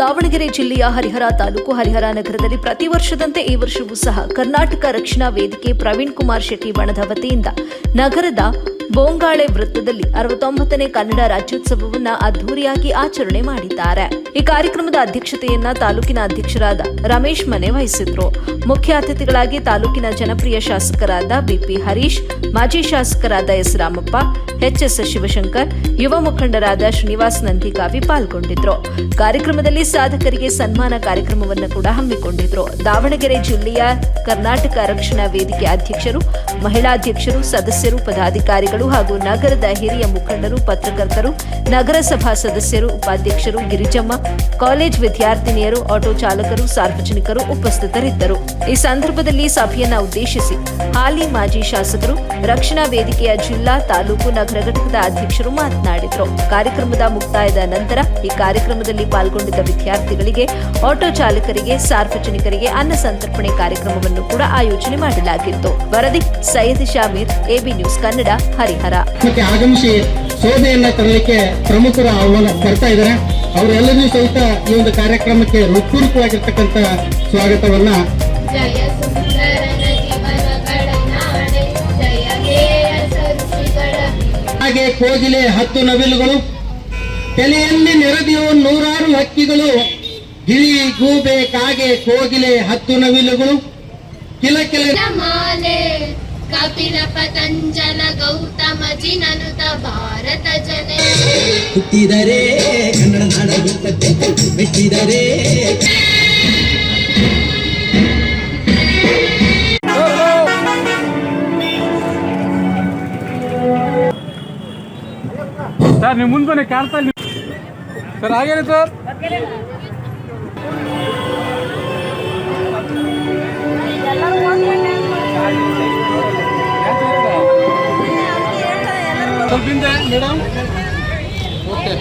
ದಾವಣಗೆರೆ ಜಿಲ್ಲೆಯ ಹರಿಹರ ತಾಲೂಕು ಹರಿಹರ ನಗರದಲ್ಲಿ ಪ್ರತಿ ವರ್ಷದಂತೆ ಈ ವರ್ಷವೂ ಸಹ ಕರ್ನಾಟಕ ರಕ್ಷಣಾ ವೇದಿಕೆ ಪ್ರವೀಣ್ ಕುಮಾರ್ ಶೆಟ್ಟಿ ಬಣದ ವತಿಯಿಂದ ನಗರದ ಬೋಂಗಾಳೆ ವೃತ್ತದಲ್ಲಿ ಅರವತ್ತೊಂಬತ್ತನೇ ಕನ್ನಡ ರಾಜ್ಯೋತ್ಸವವನ್ನು ಅದ್ದೂರಿಯಾಗಿ ಆಚರಣೆ ಮಾಡಿದ್ದಾರೆ. ಈ ಕಾರ್ಯಕ್ರಮದ ಅಧ್ಯಕ್ಷತೆಯನ್ನ ತಾಲೂಕಿನ ಅಧ್ಯಕ್ಷರಾದ ರಮೇಶ್ ಮನೆ ವಹಿಸಿದ್ರು. ಮುಖ್ಯ ಅತಿಥಿಗಳಾಗಿ ತಾಲೂಕಿನ ಜನಪ್ರಿಯ ಶಾಸಕರಾದ ಬಿಪಿ ಹರೀಶ್, ಮಾಜಿ ಶಾಸಕರಾದ ಎಸ್ ರಾಮಪ್ಪ ಎಚ್ಎಸ್ ಶಿವಶಂಕರ್, ಯುವ ಮುಖಂಡರಾದ ಶ್ರೀನಿವಾಸ್ ನಂದಿಗಾವಿ ಪಾಲ್ಗೊಂಡಿದ್ರು. ಕಾರ್ಯಕ್ರಮದಲ್ಲಿ ಸಾಧಕರಿಗೆ ಸನ್ಮಾನ ಕಾರ್ಯಕ್ರಮವನ್ನು ಕೂಡ ಹಮ್ಮಿಕೊಂಡಿದ್ರು. ದಾವಣಗೆರೆ ಜಿಲ್ಲೆಯ ಕರ್ನಾಟಕ ರಕ್ಷಣಾ ವೇದಿಕೆ ಅಧ್ಯಕ್ಷರು ಮಹಿಳಾಧ್ಯಕ್ಷರು ಸದಸ್ಯರು, ಪದಾಧಿಕಾರಿಗಳು ಹಾಗೂ ನಗರದ ಹಿರಿಯ ಮುಖಂಡರು, ಪತ್ರಕರ್ತರು, ನಗರಸಭಾ ಸದಸ್ಯರು, ಉಪಾಧ್ಯಕ್ಷರು, ಗಿರಿಜಮ್ಮ, ಕಾಲೇಜ್ ವಿದ್ಯಾರ್ಥಿನಿಯರು, ಆಟೋ ಚಾಲಕರು, ಸಾರ್ವಜನಿಕರು ಉಪಸ್ಥಿತರಿದ್ದರು. ಈ ಸಂದರ್ಭದಲ್ಲಿ ಸಭೆಯನ್ನ ಉದ್ದೇಶಿಸಿ ಹಾಲಿ ಮಾಜಿ ಶಾಸಕರು, ರಕ್ಷಣಾ ವೇದಿಕೆಯ ಜಿಲ್ಲಾ ತಾಲೂಕು ನಗರ ಘಟಕದ ಅಧ್ಯಕ್ಷರು ಮಾತನಾಡಿದರು. ಕಾರ್ಯಕ್ರಮದ ಮುಕ್ತಾಯದ ನಂತರ ಈ ಕಾರ್ಯಕ್ರಮದಲ್ಲಿ ಪಾಲ್ಗೊಂಡಿದ್ದ ವಿದ್ಯಾರ್ಥಿಗಳಿಗೆ, ಆಟೋ ಚಾಲಕರಿಗೆ, ಸಾರ್ವಜನಿಕರಿಗೆ ಅನ್ನ ಸಂತರ್ಪಣೆ ಕಾರ್ಯಕ್ರಮವನ್ನು ಕೂಡ ಆಯೋಜನೆ ಮಾಡಲಾಗಿತ್ತು. ವರದಿ ಸೈಯದ್ ಶಾಮೀರ್, ಎಬಿ ನ್ಯೂಸ್ ಕನ್ನಡ, ಹರಿಹರ. ಮತ್ತೆ ಆಗಮಿಸಿ ಸೋದೆಯನ್ನ ತರಲಿಕ್ಕೆ ಪ್ರಮುಖರು ಆಹ್ವಾನ ಬರ್ತಾ ಇದ್ದಾರೆ. ಅವರೆಲ್ಲರೂ ಸಹಿತ ಈ ಒಂದು ಕಾರ್ಯಕ್ರಮಕ್ಕೆ ಹೃತ್ಪೂರ್ವಕವಾಗಿರ್ತಕ್ಕಂಥ ಸ್ವಾಗತವನ್ನ ಹಾಗೆ ಕೋಗಿಲೆ ಹತ್ತು ನವಿಲುಗಳು ತಲೆಯಲ್ಲಿ ನೆರೆದಿರುವ ನೂರಾರು ಹಕ್ಕಿಗಳು ಗಿಳಿ ಗೂಬೆ ಕಾಗೆ ಕೋಗಿಲೆ ಹತ್ತು ನವಿಲುಗಳು. ಕಿಲ ಮಾಲೆ ಕಪಿಲ ಪತಂಜಲ ಗೌತಮ ಜಿನನುತ ಭಾರತ ಜನ. ಹುಟ್ಟಿದರೆ ಕನ್ನಡ ನಾಡ ಹುಟ್ಟಬೇಕು ಮೆಟ್ಟಿದರೆ ಸರ್ ನೀವು ಮುಂದೆ ಕಾಣ್ತಾ ಕಾಣ್ತಾ ಇಲ್ಲ ಸರ್ ಹಾಗೇನೆ ಸರ್ ಸ್ವಲ್ಪ ಹಿಂದೆ ಮೇಡಮ್ ಓಕೆ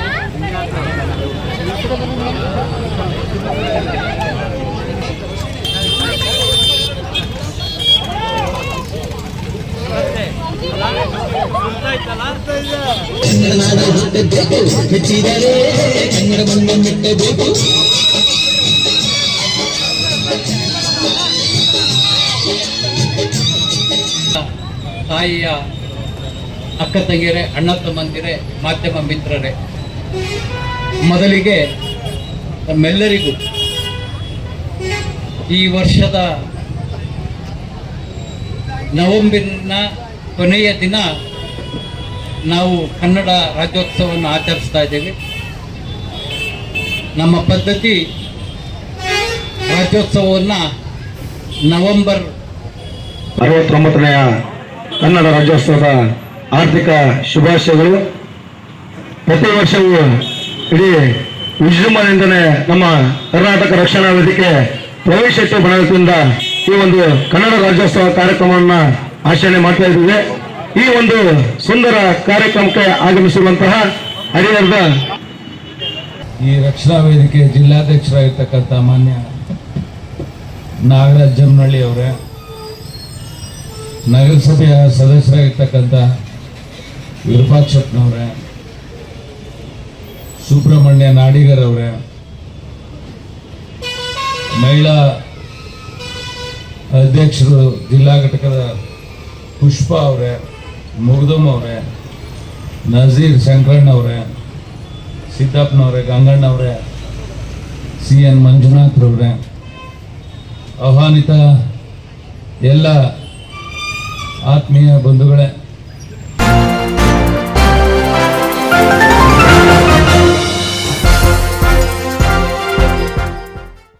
ಕನ್ನಡ ನಾಡ ಹುಟ್ಟಬೇಕು ಮೆಚ್ಚಿದರೆ ಕನ್ನಡವನ್ನು ಮೆಟ್ಟಬೇಕು ತಾಯಿಯ ಅಕ್ಕ ತಂಗಿಯರೇ, ಅಣ್ಣ ತಮ್ಮಂದಿರೆ, ಮಾಧ್ಯಮ ಮಿತ್ರರೇ, ಮೊದಲಿಗೆ ತಮ್ಮೆಲ್ಲರಿಗೂ ಈ ವರ್ಷದ ನವೆಂಬರ್ನ ಕೊನೆಯ ದಿನ ನಾವು ಕನ್ನಡ ರಾಜ್ಯೋತ್ಸವವನ್ನು ಆಚರಿಸ್ತಾ ಇದ್ದೇವೆ. ನಮ್ಮ ಪದ್ಧತಿ ರಾಜ್ಯೋತ್ಸವವನ್ನು ನವೆಂಬರ್ ಅರವತ್ತೊಂಬತ್ತನೆಯ ಕನ್ನಡ ರಾಜ್ಯೋತ್ಸವದ ಆರ್ಥಿಕ ಶುಭಾಶಯಗಳು. ಪ್ರತಿ ವರ್ಷವೂ ಇಡೀ ವಿಜೃಂಭಣೆಯಿಂದಲೇ ನಮ್ಮ ಕರ್ನಾಟಕ ರಕ್ಷಣಾ ವೇದಿಕೆ ಪ್ರವೇಶಕ್ಕೆ ಬಣದಿಂದ ಈ ಒಂದು ಕನ್ನಡ ರಾಜ್ಯೋತ್ಸವ ಕಾರ್ಯಕ್ರಮವನ್ನು ಆಚರಣೆ ಮಾಡ್ತಾ ಇದ್ದೀವಿ. ಈ ಒಂದು ಸುಂದರ ಕಾರ್ಯಕ್ರಮಕ್ಕೆ ಆಗಮಿಸಿರುವಂತಹ ಹರಿಹರದ ಈ ರಕ್ಷಣಾ ವೇದಿಕೆ ಜಿಲ್ಲಾಧ್ಯಕ್ಷರಾಗಿರ್ತಕ್ಕಂಥ ಮಾನ್ಯ ನಾಗರಾಜ್ ಜಮ್ಮನಹಳ್ಳಿ ಅವರೇ ನಗರಸಭೆಯ ಸದಸ್ಯರಾಗಿರ್ತಕ್ಕಂಥ ವಿರೂಪಾಕ್ಷಪ್ಪನವರೇ ಸುಬ್ರಹ್ಮಣ್ಯ ನಾಡಿಗರ್ ಅವರೇ, ಮಹಿಳಾ ಅಧ್ಯಕ್ಷರು ಜಿಲ್ಲಾ ಘಟಕದ ಪುಷ್ಪ ಅವರೇ ಮುಗ್ದಮ್ ಅವರೇ ನಜೀರ್ ಶಂಕರಣ್ಣ ಅವರೇ ಸಿದ್ದಪ್ಪನವ್ರೆ ಗಂಗಣ್ಣವ್ರೆ ಸಿ ಎನ್ ಮಂಜುನಾಥ್ರವ್ರೆ ಆಹ್ವಾನಿತ ಎಲ್ಲ ಆತ್ಮೀಯ ಬಂಧುಗಳೇ.